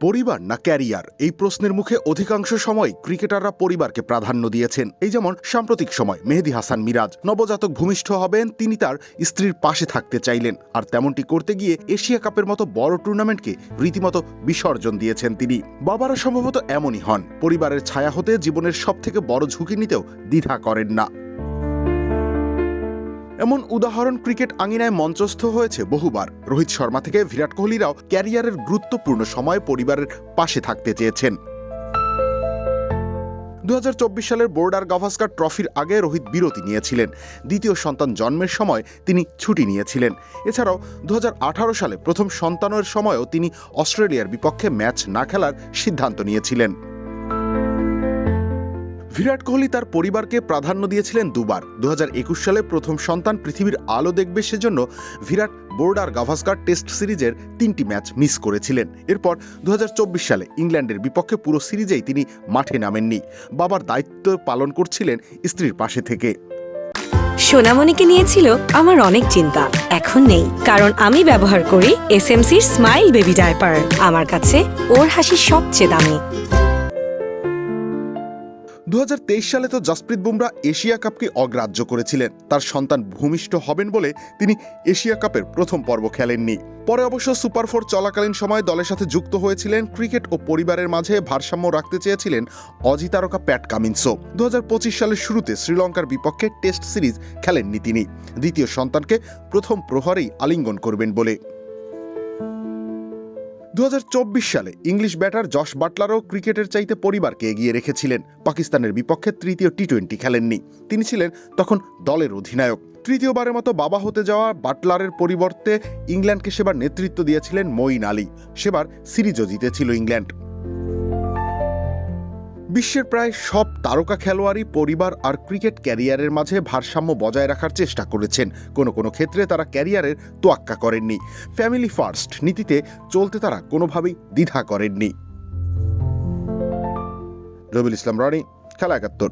পরিবার না ক্যারিয়ার? এই প্রশ্নের মুখে অধিকাংশ সময় ক্রিকেটাররা পরিবারকে প্রাধান্য দিয়েছেন। এই যেমন সাম্প্রতিক সময় মেহেদি হাসান মিরাজ নবজাতক ভূমিষ্ঠ হবেন, তিনি তার স্ত্রীর পাশে থাকতে চাইলেন। আর তেমনটি করতে গিয়ে এশিয়া কাপের মতো বড় টুর্নামেন্টকে রীতিমতো বিসর্জন দিয়েছেন তিনি। বাবারা সম্ভবত এমনই হন। পরিবারের ছায়া হতে জীবনের সব থেকে বড় ঝুঁকি নিতেও দ্বিধা করেন না। এমন উদাহরণ ক্রিকেট আঙিনায় মঞ্চস্থ হয়েছে বহুবার। রোহিত শর্মা থেকে বিরাট কোহলিরাও ক্যারিয়ারের গুরুত্বপূর্ণ সময়ে পরিবারের পাশে থাকতে চেয়েছেন। দুহাজার চব্বিশ সালের বোর্ডার গাভাস্কার ট্রফির আগে রোহিত বিরতি নিয়েছিলেন। দ্বিতীয় সন্তান জন্মের সময় তিনি ছুটি নিয়েছিলেন। এছাড়াও দু হাজার আঠারো সালে প্রথম সন্তানের সময়ও তিনি অস্ট্রেলিয়ার বিপক্ষে ম্যাচ না খেলার সিদ্ধান্ত নিয়েছিলেন। বিরাট কোহলি তার পরিবারকে প্রাধান্য দিয়েছিলেন দুবার। দু হাজার একুশ সালে প্রথম সন্তান পৃথিবীর আলো দেখবে সেজন্য বিরাট বোর্ডার গাভাস্কার টেস্ট সিরিজের তিনটি ম্যাচ মিস করেছিলেন। এরপর দু হাজার চব্বিশ সালে ইংল্যান্ডের বিপক্ষে পুরো সিরিজেই তিনি মাঠে নামেননি। বাবার দায়িত্ব পালন করছিলেন স্ত্রীর পাশে থেকে। সোনামণিকে নিয়েছিল আমার অনেক চিন্তা, এখন নেই। কারণ আমি ব্যবহার করি এসএমসির স্মাইল বেবি ডায়পার। আমার কাছে ওর হাসি সবচেয়ে দামি। দু হাজার তেইশ সালে তো জসপ্রীত বুমরা এশিয়া কাপকে অগ্রাহ্য করেছিলেন। তার সন্তান ভূমিষ্ঠ হবেন বলে তিনি এশিয়া কাপের প্রথম পর্ব খেলেননি। পরে অবশ্য সুপার ফোর চলাকালীন সময় দলের সাথে যুক্ত হয়েছিলেন। ক্রিকেট ও পরিবারের মাঝে ভারসাম্য রাখতে চেয়েছিলেন অজি তারকা প্যাট কামিন্সো। দু সালের শুরুতে শ্রীলঙ্কার বিপক্ষে টেস্ট সিরিজ খেলেননি তিনি। দ্বিতীয় সন্তানকে প্রথম প্রহরেই আলিঙ্গন করবেন বলে দু হাজার চব্বিশ সালে ইংলিশ ব্যাটার জশ বাটলারও ক্রিকেটের চাইতে পরিবারকে এগিয়ে রেখেছিলেন। পাকিস্তানের বিপক্ষে তৃতীয় টি টোয়েন্টি খেলেননি। তিনি ছিলেন তখন দলের অধিনায়ক। তৃতীয়বারের মতো বাবা হতে যাওয়া বাটলারের পরিবর্তে ইংল্যান্ডকে সেবার নেতৃত্ব দিয়েছিলেন মঈন আলী। সেবার সিরিজও জিতেছিল ইংল্যান্ড। বিশ্বের প্রায় সব তারকা খেলোয়াড়ই পরিবার আর ক্রিকেট ক্যারিয়ারের মাঝে ভারসাম্য বজায় রাখার চেষ্টা করেছেন। কোনো কোনো ক্ষেত্রে তারা ক্যারিয়ারের তোয়াক্কা করেননি। ফ্যামিলি ফার্স্ট নীতিতে চলতে তারা কোনোভাবেই দ্বিধা করেননি। রবিউল ইসলাম রনি, খেলা একাত্তর।